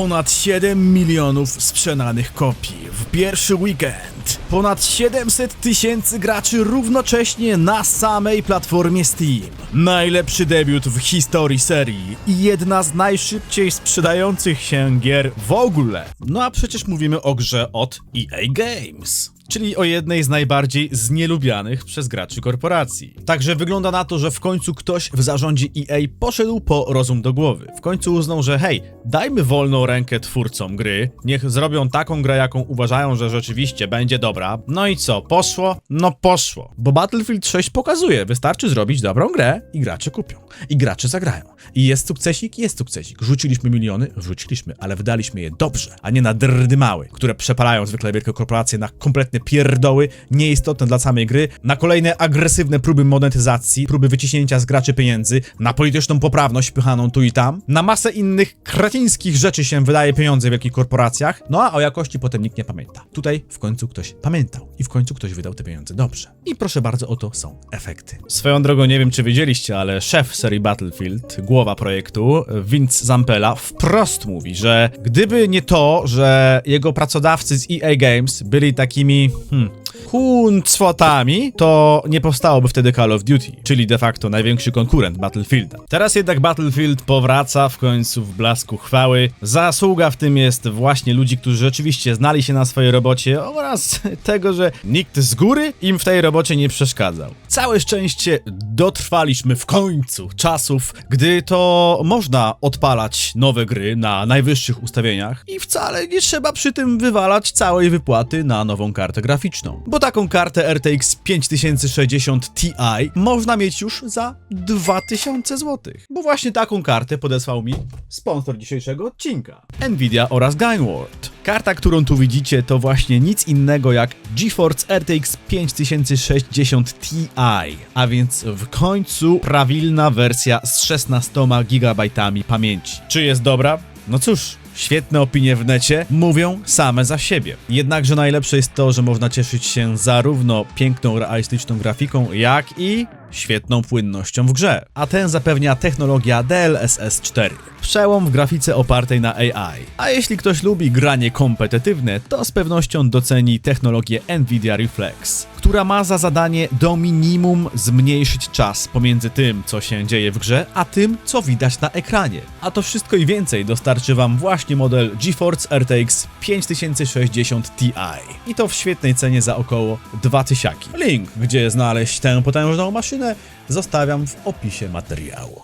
Ponad 7 milionów sprzedanych kopii w pierwszy weekend. Ponad 700 tysięcy graczy równocześnie na samej platformie Steam. Najlepszy debiut w historii serii i jedna z najszybciej sprzedających się gier w ogóle. No a przecież mówimy o grze od EA Games czyli o jednej z najbardziej znielubianych przez graczy korporacji. Także wygląda na to, że w końcu ktoś w zarządzie EA poszedł po rozum do głowy. W końcu uznał, że hej, dajmy wolną rękę twórcom gry, niech zrobią taką grę, jaką uważają, że rzeczywiście będzie dobra. No i co, poszło? No poszło. Bo Battlefield 6 pokazuje, wystarczy zrobić dobrą grę i gracze kupią. I gracze zagrają. I jest sukcesik, jest sukcesik. Rzuciliśmy miliony? Wrzuciliśmy, ale wydaliśmy je dobrze, a nie na drdymały, które przepalają zwykle wielkie korporacje na pierdoły, nieistotne dla samej gry, na kolejne agresywne próby monetyzacji, próby wyciśnięcia z graczy pieniędzy, na polityczną poprawność pychaną tu i tam, na masę innych kretińskich rzeczy się wydaje pieniądze w wielkich korporacjach, no a o jakości potem nikt nie pamięta. Tutaj w końcu ktoś pamiętał i w końcu ktoś wydał te pieniądze dobrze. I proszę bardzo, oto są efekty. Swoją drogą, nie wiem czy wiedzieliście, ale szef serii Battlefield, głowa projektu, Vince Zampella, wprost mówi, że gdyby nie to, że jego pracodawcy z EA Games byli takimi, 嗯。Huncwotami, to nie powstałoby wtedy Call of Duty, czyli de facto największy konkurent Battlefielda. Teraz jednak Battlefield powraca w końcu w blasku chwały. Zasługa w tym jest właśnie ludzi, którzy rzeczywiście znali się na swojej robocie oraz tego, że nikt z góry im w tej robocie nie przeszkadzał. Całe szczęście dotrwaliśmy w końcu czasów, gdy to można odpalać nowe gry na najwyższych ustawieniach i wcale nie trzeba przy tym wywalać całej wypłaty na nową kartę graficzną. Bo taką kartę RTX 5060 Ti można mieć już za 2000 zł. Bo właśnie taką kartę podesłał mi sponsor dzisiejszego odcinka. Nvidia oraz Gainward. Karta, którą tu widzicie, to właśnie nic innego jak GeForce RTX 5060 Ti, a więc w końcu prawilna wersja z 16 GB pamięci. Czy jest dobra? No cóż, Świetne opinie w necie mówią same za siebie. Jednakże najlepsze jest to, że można cieszyć się zarówno piękną, realistyczną grafiką, jak i świetną płynnością w grze. A ten zapewnia technologia DLSS 4. Przełom w grafice opartej na AI. A jeśli ktoś lubi granie kompetytywne, to z pewnością doceni technologię Nvidia Reflex, która ma za zadanie do minimum zmniejszyć czas pomiędzy tym, co się dzieje w grze, a tym, co widać na ekranie. A to wszystko i więcej dostarczy Wam właśnie model GeForce RTX 5060 Ti. I to w świetnej cenie za około 2000. Link, gdzie znaleźć tę potężną maszynę, zostawiam w opisie materiału.